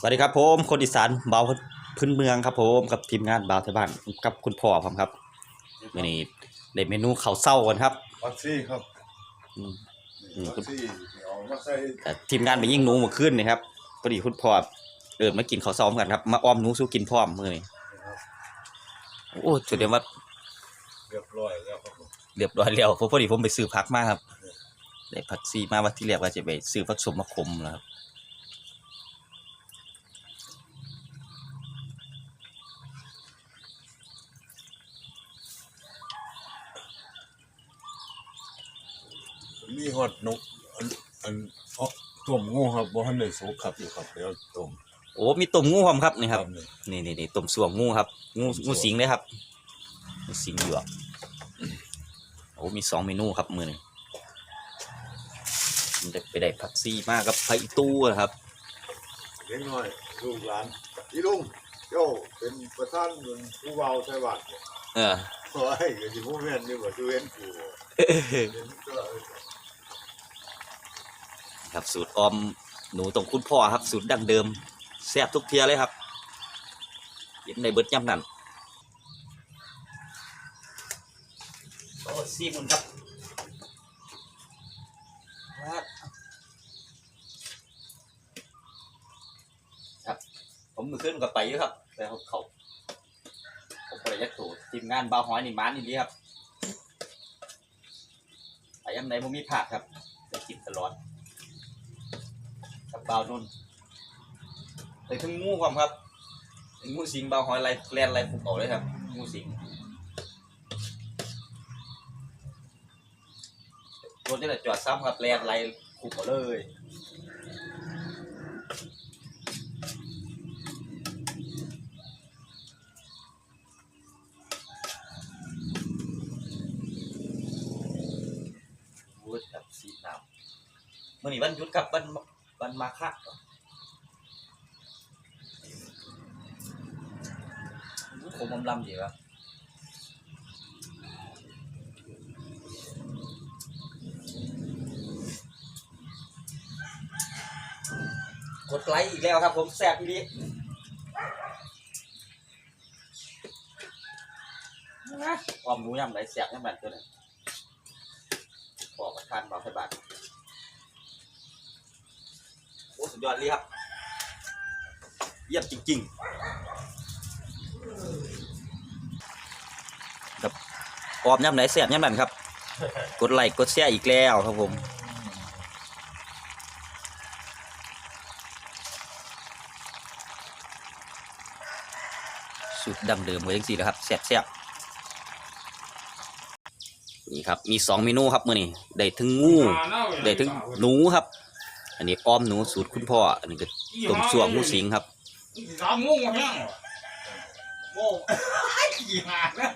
สวัสดีครับผมคนอีสานเบาพื้นเมืองครับผมกับทีมงานเบาไทยบ้านกับคุณพ่อผมครับวันนี้ได้เมนูข้าวเศร้ากันครับวัคซีนครับอืมอืมวัคซีนเอามาใส่แต่ทีมงานไปยิ่งหนูเมาขึ้นนี่ครับพอดีคุณพ่อเอินมากินข้าวเศร้าเหมือนกันครับ มาอ้อมหนูสู้กินพร้อมมือนี่นะครับโอ้จุดเดียวว่าเรียบร้อยแล้วครับผมเรียบร้อยแล้วเพราะพอดีผมไปซื้อผักมาครับได้ผักซีมาวันที่เรียกว่าจะไปซื้อผักสมมะขมแล้วครับ มีฮอดนกอันอันเพาะต้มงูครับบ่ทันได้สุกครับอยู่ครับเดี๋ยวต้มโอ้มีต้มงูพร้อมครับนี่ครับ นี่นี่นี่นี่ต้มส่วงงูครับ งูต้มส่วงงูสิงเลยครับงูสิงหยวกโอ้มีสองเมนูครับมือหนึ่งมันจะไปได้ผักซีมากกับไผ่ตู้ครับเล็กน้อยลูกหลานอีลุงเจ้าเป็นประธานบุญผู้เว้าไต้หวันเออ โอ้ยก็สิบ่แม่นนี่ว่าสิเว้นกูเห็นก็ ครับสูตรออมหนูตรงคุณพ่อครับ สูตรดั้งเดิมแซ่บทุกเทียเลยครับกินในเบิดย่ำนั่นโอ้ซีมุนครับครับ ผมมือขึ้นกับไปอยู่ครับแต่เขาผมก็เลยยักตู่ทีมงานบาหอยนี่มันนี่ดีครับไปยังไหนผมมีผักครับได้กินตลอด บเบาวนุ่นไปถึงงูความครับงูสิงเบาวหอยไรแลนไรผูกเอาเลยครับงูสิงรถนี่แหละจอดซ้ำครับแลนไรผูกเอาเลยวูดกับสีน้ำมื่อนี้วันหยุดกับวัน วันมาฆะผมอมลำดีวะกดไลค์อีกแล้วครับผมแซ่บอีดีความรู้ย่ำไหนแซ่บย่ำแบบตัวนี้บอกประทานบอกให้บาท โอ้สุดยอดเลยครับ เยี่ยมจริงๆครับออมย่ำไหนแสบย่ำนั้นครับ กดไลค์กดแชร์อีกแล้วครับผมสุดดังเดิมไว้ยังสี่แล้วครับแซ่บๆนี่ครับ มีสองเมนูครับมื่อนี้ได้ถึงงูได้ถึงหนูครับ อันนี้อ้อมหนูสูตรคุณพ่อ อันนี้ก็ต้มส่วงงูสิงครับสามงงแห้งโอ้ขี่หาแล้ว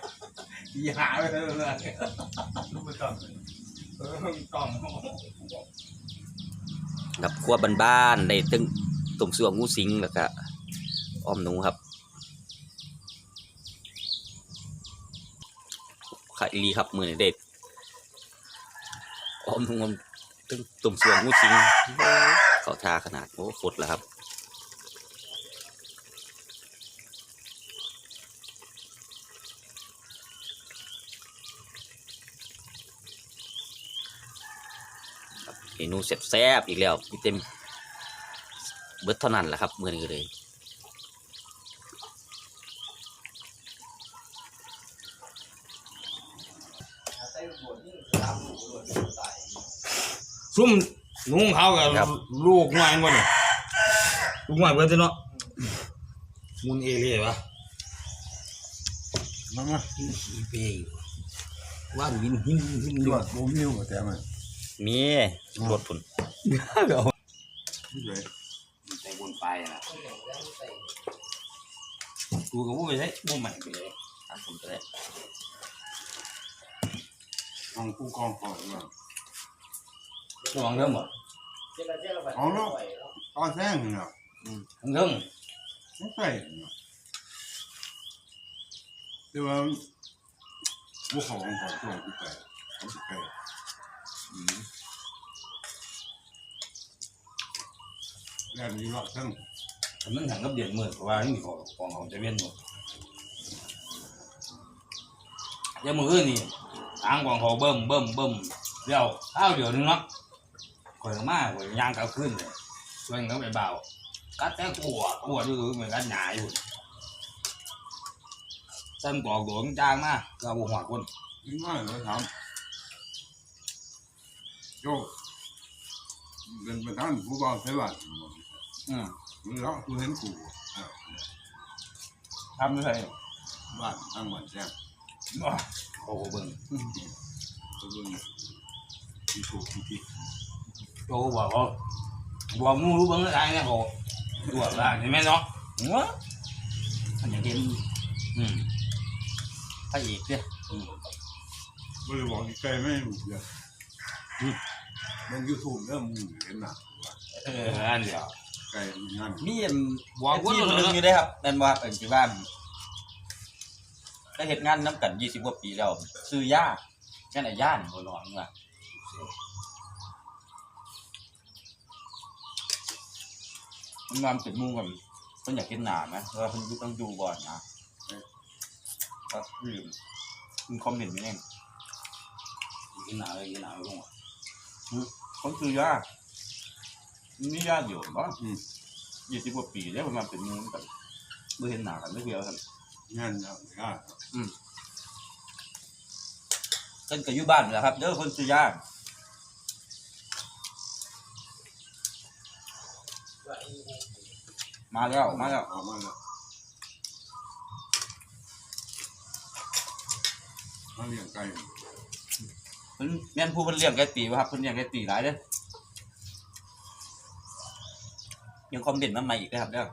ขี่หาไปเลยเลยลูกไม่ต้องเออต้องกับครัวบ้านๆได้ถึงต้มส่วงงูสิงแล้วก็อ้อมหนูครับขายอีหลีครับมือนี้เด็ดอ้อมหนูมัน ถึงต้มส่วงงูสิงเขาทาขนาดโอ้ฟดแล้วครับเมนูแซ่บๆอีกแล้วพี่เต็มเบิดเท่านั้นแหละครับมือนี้เลย ซุ่มนุงเขากับ ลูกง่ายมั้งลูกง่ายเบิดเนาะมุนเอเล่ปะมามาเปย์ว่านหินหินหินตรด้ววยจบ่มีหัวแต่มันมีรถผุนนี่เลยในบนไปนะกูกับผู้ไปใช้บุ้มใหม่ไปเลยตามผมไปเลยห้องผู้กองก่อนว่า ระวังเรื่องบ่เอาเนาะตอนแซงเนาะเรื่องไม่ใส่เนาะแต่ว่าพวกเขาของเขาตัวที่ไปเขาที่ไปอืมแล้วมีรอบทั้งมันหังกับเดือนมือเพราะว่านี่ของของของจะเวียนหมดเดี๋ยวมืออื่นนี่ทางของเขาเบิ่มเบิ่มเบิ่มเดี๋ยวข้าวเดี๋ยวนึงเนาะ ข่อยก็มาข่อยย่างกลับขึ้นเลยช่วยเขาไปเบากัดแต่กลัวกลัวดูเหมือนกันหนาอยู่เส้นกรอกโดนจางมากก็เอาหัวคนง่ายเลยถามโยเป็นประธานผู้กองเทวัดอืมมึงแล้วกูเห็นกูอ้าวทำไม่ใช่บ้านตั้งบ้านแจ้งโอ้โหเบิ่งตัวเบิ่งที่ถูกที่ผิด โตบอกเขาบอกมูรู้เบิ่งอะไรเนี่ยเขาตรวจได้ใช่ไหมเนาะหัวอันอย่างเห็นอืมพระเอกเนี่ยไม่ได้บอกที่ไกลไม่รู้เยอะมันยูทูบเริ่มมึงเห็นหนักเอออันเดียวไกลงานมีอันบอกว่าที่คนหนึงอยู่ได้ครับนั่นว่าเป็นที่ว่าก็เฮ็ดงานน้ำกันยี่สิบกว่าปีแล้ว ซื้อยาแค่ไหนย่านบ่นอนว่า มันนอนเป็นหมู่กันเพิ่นอยากกินหนาไหมเพราะว่าเพิ่นอยู่ต้องดูก่อนนะก็ลืมคุณคอมเมนต์นี่เองกินหนาเลยกินหนาลงอะคนซื้อยานี่ยาอยู่เนาะยี่สิบกว่าปีแล้วประมาณเป็นหมู่กันบ่เห็นหน้ากันไม่เดียวกันงานแล้วงานเพิ่นก็อยู่บ้านแหละครับเด้อคนซื้อยา มาแล้ว มาแล้ว เอามาแล้วมาเลี้ยงไก่เพิ่นแม่นผู้เพิ่นเลี้ยงไก่ตีบ่ครับเพิ่นเลี้ยงไก่ตีหลายเด้อยังคอมเมนต์มาใหม่อีกนะครับเด้อ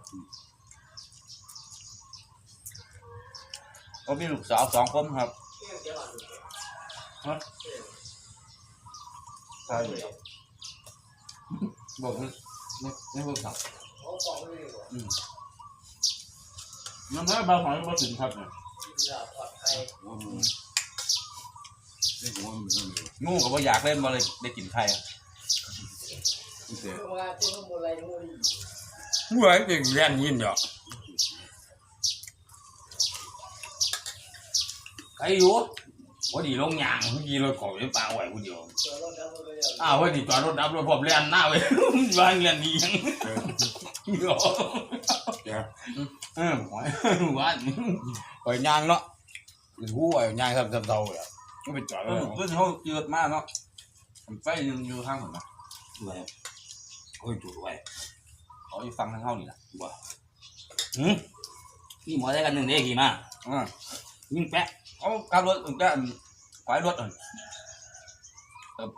ก็มีลูกสาวสองคนครับใช่เลยบอกไม่ไม่ไม่พูดครับอืม น้ำมันบางหอยบ่ถึงครับเนี่ยหัวมึงได้หัวมึงเท่านี้งูก็บ่อยากเล่นมาเลยได้กินไข่อะตั้งแต่เมื่อไอ้เรียนยินเดียวใครอยู่ พอดีลงยางเมื่อกี้รถขอไปปางไหวคนเดียวอ้าวพอดีจอดรถดับรถผมเรียนหน้าไปบ้านเรียนดียังเออเดี๋ยวแกเออหอยบ้านหอยยางเนาะหูหอยยางครับจำเตาเลยก็ไปจอดเอแล้วอเพื่อนเขาเยอะมากเนาะผมไฟยังอยู่ทางผมนะด้วยโอ้ยจุดไว้เขาอยู่ฟังทางเขานี่แหละหืมนี่หมอได้กันหนึ่งเด้กี่มาอ่ายิงแปะ เขาขับรถผมก็ขวายรถอะเออ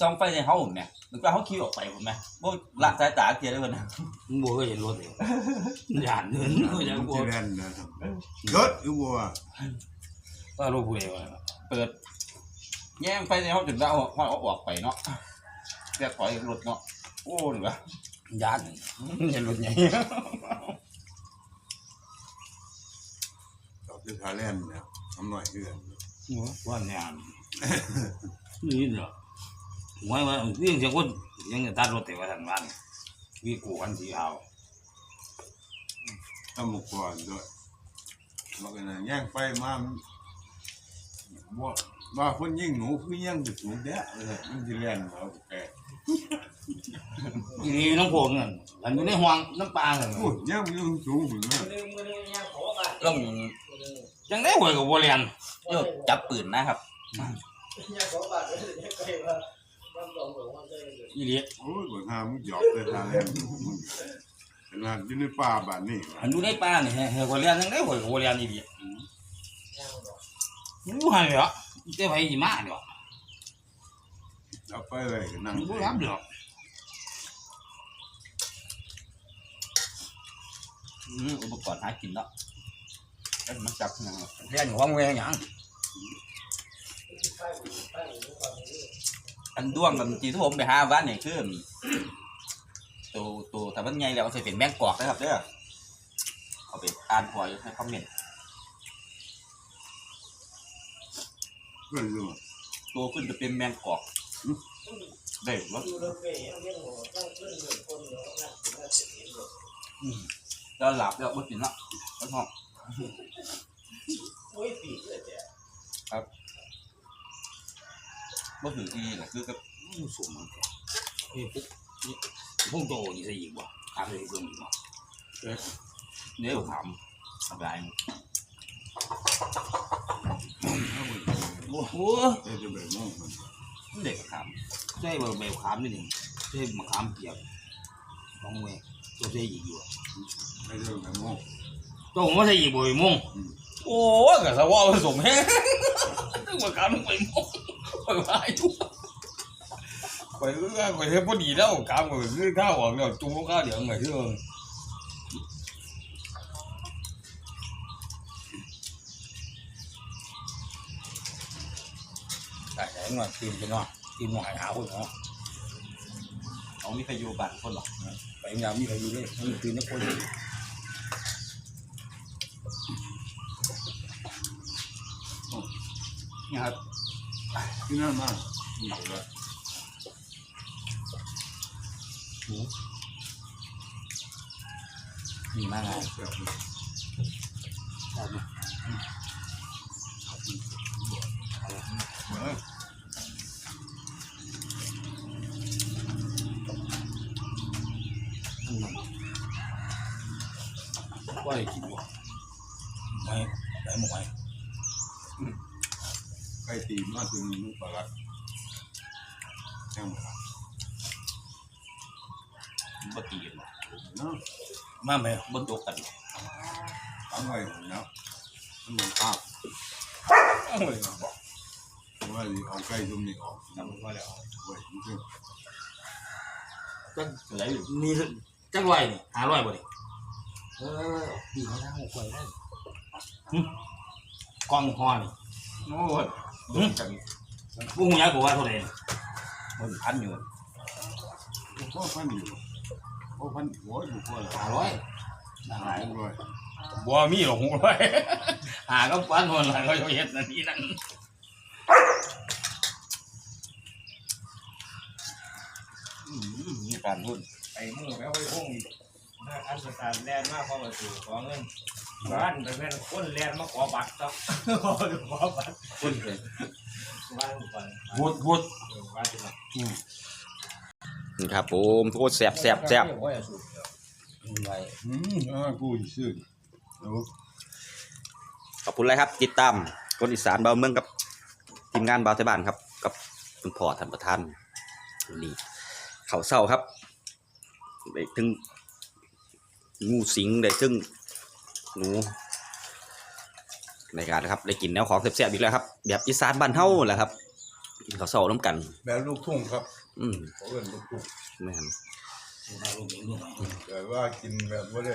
ส่องไฟในเขาผมเนี่ยมันก็เขาขี่ออกไปผมไหมพวกละสายตาเทียได้เลยนะมึงบัวก็เห็นรถเลยหยาดเงินก็ยังบัวที่แลนนะครับเกิดอยู่บัวก็รู้บุยวะเปิด แย่งไฟในเขาจนได้เอาห้อยเอาออกไปเนาะแค่ถอยรถเนาะโอ้เหลือหยาดเห็นรถใหญ่ตอบที่ทาแลนเนี่ย ทำหน่อยเพื่อนว่าเนี่ยนี่เหรอหวยว่าวิ่งเสียงคนยังจะตัดรถแต่ว่าทันวันวิ่งกูกันสีขาวทำหมกก่อนด้วยบอกกันนะแย่งไปมาว่าว่าคนยิงหนูคือแย่งจุดหนูเด้อเลยมันที่แลนเราแก อีนี่น้องโผล่เงินอันอยู่ในห่วงน้ำปลาเลยพูดแย่งมันยังสูงถึงนะต้องยังได้หวยกับบัวเรียนโยกจับปืนนะครับอีเลียโอ้ยบนหามึงหยอกเลยทาแลนมึงขนาดอยู่ในป่าบ้านนี่อันอยู่ในปลาเนี่ยเฮบัวเรียนยังได้หวยกับบัวเรียนอีเลียรู้หันเหรอเจ้าไปยี่มาเดี๋ยวเอาไปเลยก็นั่ง รู้รับเดี๋ยว อืมอุปกรณ์หากินเนาะแล้วมันจับยังไงเรียนของเวงยังอันด้วงกับจีที่ผมไปหาบ้านเนี่ยคือตัวตัวแต่มันใหญ่แล้วใส่เป็นแมงกอกนะครับเด้อเอาไปอ่านหัวอยู่ในคอมเมนต์เพื่อนรู้ตัวขึ้นจะเป็นแมงกอกได้รถแล้วหลับแล้วบ่กินละแล้วท้องโอ้ยปีกเลยจ้ะบ่ถึงที่น่ะคือกับอู้สมมันแท้เฮ้ยปุ๊บนี่พุ่งโตนี่ใส่อีกบ่ถามเลยเพิ่มอีกบ่เดี๋ยวถามอะไรโอ้โหเอ้ยจะแบบน้องมันเด็กขามใช่แบบแบบขามนี่หนึ่งใช่มะขามเปียกน้องเว้ยตัวใช่อีกอยู่ ไอ้เรื่องแบบน้องตัวผมว่าใช่อีกบ่อยมงโอ้กะสว่าผสมแห้งมะขามไปมงไปว่าอยู่ไปเรื่องไปเรื่องพอดีแล้วขามก็คือข้าวหวังแล้วจุ้งข้าวเดี๋ยวไงที่เออใช่ใช่เนาะทีมกันเนาะทีมหน่อยหาคนเนาะเอามีใครอยู่บ้านคนหรอกไปยามมีใครอยู่เลยมันคือนักคน นี่ครับที่นั่นมากนี่ก็มีมากไงแบบครับเออว่าได้กินบ่ไม่ได้หมดไหม ใครตีมาถึงมือปลาลัดแค่หมดละบ่ตีกันหรอกเนาะมาไหมบ่ตกกันตั้งไว้เนาะมันเหมือนภาพโอ้ยบอกว่าเอาไก่ตรงนี้ออกจำไว้แล้วไว้มันคือจักไหลมีจักร้นี่หาร้อยบ่ดิเออดีเขาทางหกร้ได้กองคอนี่โอ้ย อืม บุ้งยักษ์บอกว่าเท่าไหร่มันพันอยู่พ่อพันอยู่พ่อพันโอ้ยบุกพ่อละหาร้อยหาหายร้อยบัวมีหรอกหกร้อยหาก็ฟันคนหลังก็จะเฮ็ดนาทีนั้นมีการรุ่นไอ้หมูแล้วไอ้พงถ้าอันสตาร์แลนด์มากพอมาสู่ขอเงิน บ้านไปเป็นคนแลนด์มาขอบัตรต้องขอขอบัตรรุ่นเลยบ้านก่อนวุดวุดบ้านที่มาครับผมโคตรแซ่บแซ่บแซ่บว่าจะสูบไว้อืมอ่ากูอีซื่อเดี๋ยวขอบคุณเลยครับ ติดตามคนอีสานเบาเมืองกับทีมงานเบาไทยบ้านครับ กับคุณพ่อท่านประธานนี่เขาเศร้าครับได้ถึงงูสิงได้ถึง หนูในการนะครับได้กินแนวของแซ่บๆอีกแล้วครับแบบอีสานบ้านเฮาแหละครับ กินข้าวเศร้าน้ำกัน แบบลูกทุ่งครับอืมเขาเอิ้นลูกทุ่งแม่นได้ลูกเองด้วยแต่ว่ากินแบบว่าได้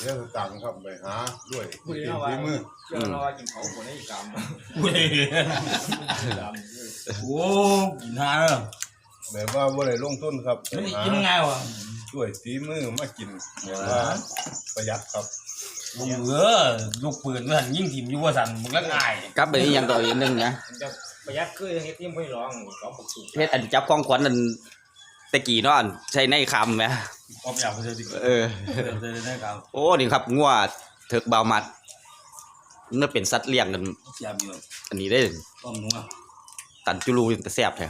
เรียกสตังค์ครับไปหาด้วยคุยกินแล้วว่าฝีมือเชื่อเรากินเขาคนนี้กรรมเว้ยกรรมโอ้กินหาเด้อแบบว่าว่าได้ลงทุนครับไปมันหากินง่ายวะด้วยฝีมือมากินแบบว่าประหยัดครับ มึงเออลูกปืนมันยิ่งถิ่มอยู่ว่าสั่นมึงละง่ายกลับไปอีกอย่างต่ออีกหนึงนะจะประหยัดคือเฮ็ดที่ไม่ร้องเขาปลุกสูบเฮ็ดอันจับของขวัญอันตะกี้เนาะอันใช้ในคำไหมออกอยากไปเจอดิเออเจอได้ครับโอ้นี่ครับงัวเถิกบาวมัดนี่เป็นสัตว์เลี้ยงกันเสียบอยู่อันนี้ได้ต้มนัวตันจุลูแต่แซ่บแท้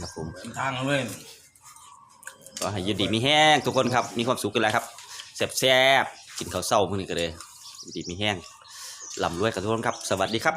ครับผมเป็นทางเลยก็ให้อยืนดีมีแห้งทุกคนครับมีความสุขกันแล้วครับแซ่บแซ่บๆ กินข้าวเศร้ามื้อนี้ก็เลยดีมีแห้งลำรวยกับทุกคนครับ สวัสดีครับ